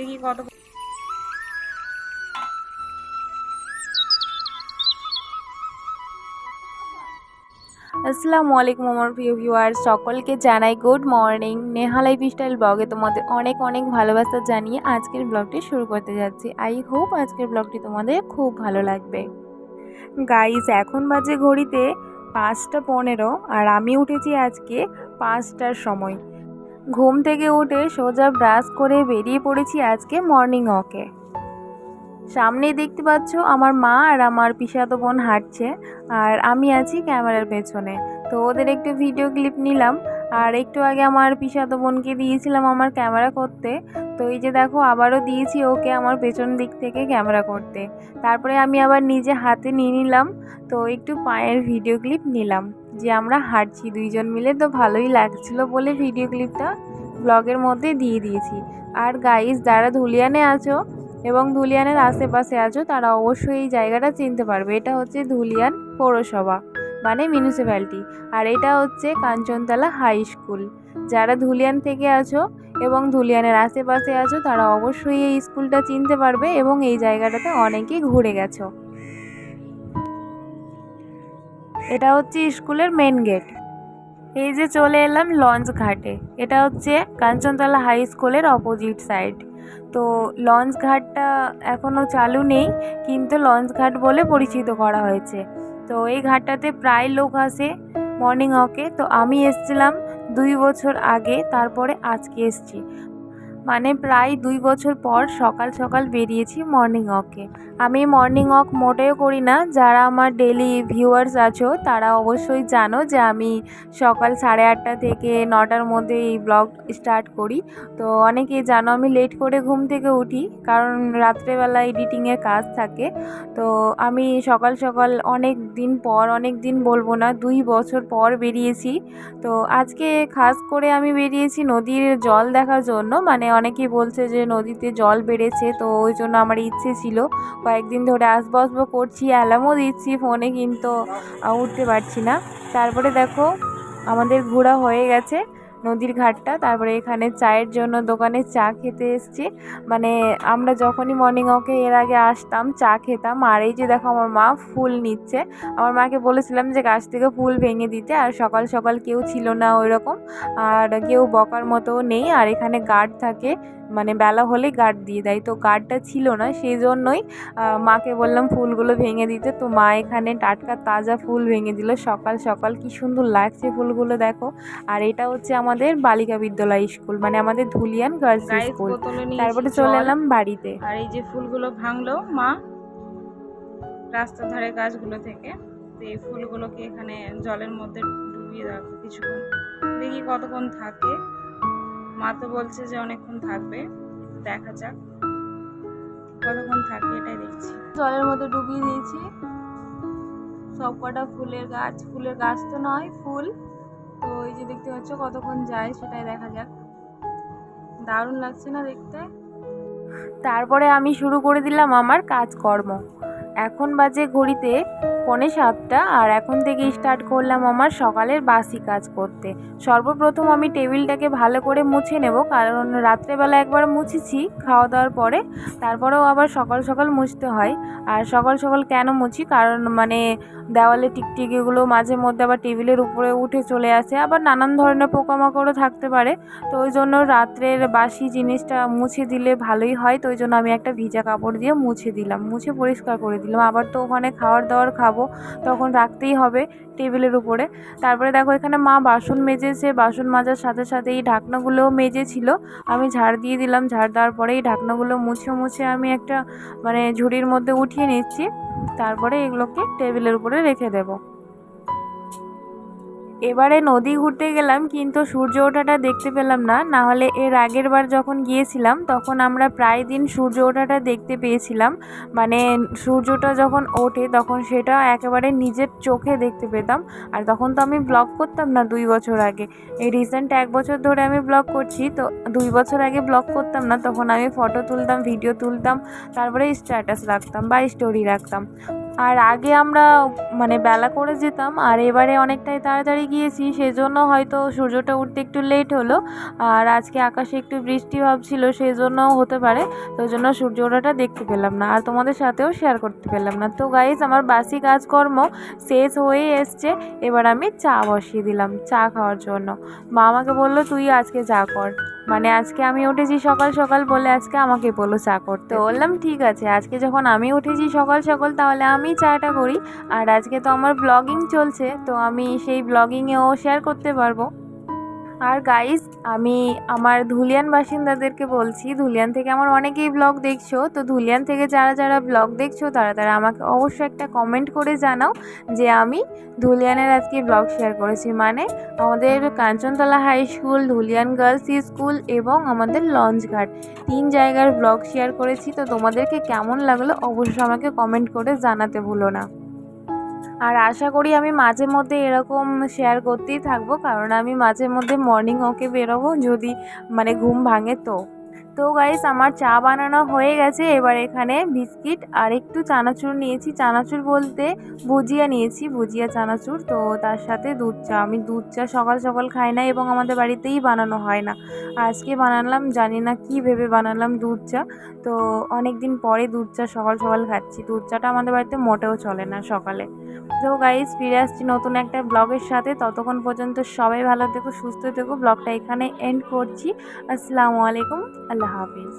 দেখি কত আসসালামু আলাইকুম আমার প্রিয় ভিউয়ার সকলকে জানাই good morning Neha lifestyle ব্লগে তোমাদের অনেক অনেক ভালোবাসা জানিয়ে আজকের ব্লগটি শুরু করতে যাচ্ছি। আই হোপ আজকের ব্লগটি তোমাদের খুব ভালো লাগবে। গাইস এখন বাজে ঘড়িতে পাঁচটা পনেরো আর আমি উঠেছি আজকে পাঁচটার সময়। ঘুম থেকে উঠে সোজা ব্রাশ করে বেরিয়ে পড়েছি আজকে মর্নিং ওয়াকে সামনে দেখতে পাচ্ছ আমার মা আর আমার পিসাতো বোন হাঁটছে আর আমি আছি ক্যামেরার পেছনে। তো ওদের একটু ভিডিও ক্লিপ নিলাম আর একটু আগে আমার পিসাতো বোনকে দিয়েছিলাম আমার ক্যামেরা করতে। তো এই যে দেখো, আবারও দিয়েছি ওকে আমার পেছন দিক থেকে ক্যামেরা করতে। তারপরে আমি আবার নিজে হাতে নিয়ে নিলাম, তো একটু পায়ের ভিডিও ক্লিপ নিলাম, যে আমরা হাঁটছি দুইজন মিলে, তো ভালোই লাগছিল বলে ভিডিও ক্লিপটা ব্লগের মধ্যে দিয়ে দিয়েছি। আর গাইস যারা ধুলিয়ানে আছো এবং ধুলিয়ানের আশেপাশে আছো, তারা অবশ্যই এই জায়গাটা চিনতে পারবে। এটা হচ্ছে ধুলিয়ান পৌরসভা মানে মিউনিসিপ্যালিটি আর এটা হচ্ছে কাঞ্চনতলা হাই স্কুল যারা ধুলিয়ান থেকে আছো এবং ধুলিয়ানের আশেপাশে আছো, তারা অবশ্যই এই স্কুলটা চিনতে পারবে এবং এই জায়গাটাতে অনেকেই ঘুরে গেছো। এটা হচ্ছে স্কুলের মেন গেট এই যে চলে এলাম লঞ্চ ঘাটে। এটা হচ্ছে কাঞ্চনতলা হাই স্কুলের অপোজিট সাইড তো লঞ্চ ঘাটটা এখনও চালু নেই, কিন্তু লঞ্চ ঘাট বলে পরিচিত করা হয়েছে। তো এই ঘাটটাতে প্রায় লোক আসে মর্নিং ওয়াকে তো আমি এসছিলাম দুই বছর আগে তারপরে আজকে এসছি। মানে প্রায় দুই বছর পর সকাল সকাল বেরিয়েছি মর্নিং ওয়াকে আমি মর্নিং ওয়াক মোটেও করি না, যারা আমার ডেলি ভিউয়ার্স আছো, তারা অবশ্যই জানো যে আমি সকাল সাড়ে আটটা থেকে নটার মধ্যে এই ব্লগ স্টার্ট করি। তো অনেকে জানো আমি লেট করে ঘুম থেকে উঠি, কারণ রাত্রেবেলা এডিটিংয়ের কাজ থাকে। তো আমি সকাল সকাল অনেক দিন পর, অনেক দিন বলব না, দুই বছর পর বেরিয়েছি। তো আজকে খাস করে আমি বেরিয়েছি নদীর জল দেখার জন্য মানে অনেকেই বলছে যে নদীতে জল বেড়েছে, তো ওই জন্য আমার ইচ্ছে ছিল। কয়েকদিন ধরে আসব আসব করছি, অ্যালার্মও দিচ্ছি ফোনে, কিন্তু উঠতে পারছি না। তারপরে দেখো, আমাদের ঘোরা হয়ে গেছে। নদীর ঘাটটা, তারপরে এখানে চায়ের জন্য দোকানে চা খেতে এসছি। মানে আমরা যখনই মর্নিং ওয়াকে এর আগে আসতাম, চা খেতাম। আর এই যে দেখো আমার মা ফুল নিচ্ছে। আমার মাকে বলেছিলাম যে গাছ থেকে ফুল ভেঙে দিতে, আর সকাল সকাল কেউ ছিল না ওই রকম আর কেউ বকার মতো নেই। আর এখানে গার্ড থাকে। মানে বেলা হলে গার্ড দিয়ে দেয়। তো গার্ডটা ছিল না সেই জন্যই মাকে বললাম ফুলগুলো ভেঙে দিতে। তো মা এখানে টাটকা তাজা ফুল ভেঙে দিল। সকাল সকাল কি সুন্দর লাগছে ফুলগুলো দেখো। আর এটা হচ্ছে আমাদের বালিকা বিদ্যালয় স্কুল মানে আমাদের ধুলিয়ান গার্লস স্কুল। তারপরে চলে এলাম বাড়িতে। আর এই যে ফুলগুলো ভাঙলো মা রাস্তার ধারে গাছগুলো থেকে। তো এই ফুলগুলোকে এখানে জলের মধ্যে ডুবিয়ে রাখব কিছুক্ষণ। দেখি কতক্ষণ থাকে। মা তো বলছে যে অনেকক্ষণ থাকবে, দেখা যাক কতক্ষণ থাকবে এটাই দেখছি। জলের মধ্যে ডুবিয়ে দিয়েছি। সব কটা ফুলের গাছ ফুলের গাছ তো নয়, ফুল। তো এই যে দেখতে পাচ্ছ কতক্ষণ যায় সেটাই দেখা যাক। দারুণ লাগছে না দেখতে? তারপরে আমি শুরু করে দিলাম আমার কাজকর্ম। এখন বাজে ঘড়িতে পৌনে সাতটা আর এখন থেকে স্টার্ট করলাম আমার সকালের বাসি কাজ করতে। সর্বপ্রথম আমি টেবিলটাকে ভালো করে মুছে নেব, কারণ রাত্রেবেলা একবার মুছেছি খাওয়া দাওয়ার পরে। তারপরেও আবার সকাল সকাল মুছতে হয়। আর সকাল সকাল কেন মুছি? কারণ মানে দেওয়ালে টিকটিকিগুলো মাঝে মধ্যে আবার টেবিলের উপরে উঠে চলে আসে। আবার নানান ধরনের পোকামাকড়ও থাকতে পারে। তো ওই জন্য রাত্রের বাসি জিনিসটা মুছে দিলে ভালোই হয়। তো ওই জন্য আমি একটা ভিজা কাপড় দিয়ে মুছে দিলাম। মুছে পরিষ্কার করে দিলাম। আবার তো ওখানে খাওয়ার দাওয়ার খাব তখন রাখতেই হবে টেবিলের উপরে। তারপরে দেখো এখানে মা বাসন মেজেছে। বাসন মাজার সাথে সাথে এই ঢাকনাগুলোও মেজেছিল। আমি ঝাড় দিয়ে দিলাম। ঝাড় দেওয়ার পরে এই ঢাকনাগুলো মুছে মুছে আমি একটা মানে ঝুড়ির মধ্যে উঠিয়ে নিচ্ছি। তারপরে এগুলোকে টেবিলের উপরে রেখে দেবো। এবারে নদী ঘুরতে গেলাম, কিন্তু সূর্য ওঠাটা দেখতে পেলাম না। না হলে এর আগের বার যখন গিয়েছিলাম, তখন আমরা প্রায় দিন সূর্য ওঠাটা দেখতে পেয়েছিলাম। মানে সূর্যটা যখন ওঠে, তখন সেটা একেবারে নিজের চোখে দেখতে পেতাম। আর তখন তো আমি ব্লগ করতাম না দুই বছর আগে। এই রিসেন্ট এক বছর ধরে আমি ব্লগ করছি, তো দুই বছর আগে ব্লগ করতাম না, তখন আমি ফটো তুলতাম ভিডিও তুলতাম, তারপরে স্ট্যাটাস রাখতাম বা স্টোরি রাখতাম। আর আগে আমরা মানে বেলা করে যেতাম, আর এবারে অনেকটাই তাড়াতাড়ি গিয়েছি, সেজন্য হয়তো সূর্যটা উঠতে একটু লেট হলো, আর আজকে আকাশে একটু বৃষ্টি ভাব ছিল সেই জন্যও হতে পারে, তো জন্য সূর্য ওঠাটা দেখতে পেলাম না, আর তোমাদের সাথেও শেয়ার করতে পেলাম না। তো গাইজ আমার বাসি কাজকর্ম শেষ হয়ে এসছে, এবার আমি চা বসিয়ে দিলাম, চা খাওয়ার জন্য। মা আমাকে বলল, তুই আজকে চা কর। মানে আজকে আমি উঠেছি সকাল সকাল বলে আজকে আমাকে বলো চা করতে। বললাম, ঠিক আছে, আজকে যখন আমি উঠেছি সকাল সকাল তাহলে আমি চাটা করি। আর আজকে তো আমার ব্লগিং চলছে, তো আমি সেই ব্লগিংয়েও শেয়ার করতে পারব। আর গাইজ আমি আমার ধুলিয়ান বাসিন্দাদেরকে বলছি, ধুলিয়ান থেকে আমার অনেকেই ব্লগ দেখছ, তো ধুলিয়ান থেকে যারা যারা ব্লগ দেখছ, তারা তারা আমাকে অবশ্যই একটা কমেন্ট করে জানাও যে আমি ধুলিয়ানের আজকে ব্লগ শেয়ার করেছি। মানে আমাদের Kanchantala high school Dhulian girls school এবং আমাদের লঞ্চ ঘাট। তিন জায়গার ব্লগ শেয়ার করেছি, তো তোমাদেরকে কেমন লাগল অবশ্যই আমাকে কমেন্ট করে জানাতে ভুলো না। আর আশা করি আমি মাঝে মধ্যে এরকম শেয়ার করতেই থাকব, কারণ আমি মাঝে মধ্যে মর্নিং ওকে বেরোবো যদি মানে ঘুম ভাঙে তো। তো গাইস আমার চা বানানো হয়ে গেছে, এবার এখানে বিস্কিট আর একটু চানাচুর নিয়েছি। চানাচুর বলতে ভুজিয়া নিয়েছি, ভুজিয়া চানাচুর। তো তার সাথে দুধ চা, আমি দুধ চা সকাল সকাল খাই না এবং আমাদের বাড়িতেই বানানো হয় না। আজকে বানালাম, জানি না কি ভেবে বানালাম দুধ চা। তো অনেক দিন পরে দুধ চা সকাল সকাল খাচ্ছি। দুধ চাটা আমাদের বাড়িতে মোটেও চলে না সকালে। তো গাইজ ফিরে আসছি নতুন একটা ব্লগের সাথে। ততক্ষণ পর্যন্ত সবাই ভালো থেকো, সুস্থ থেকো। ব্লগটা এখানে এন্ড করছি। আসসালামু আলাইকুম। আল্লাহ হাফিজ।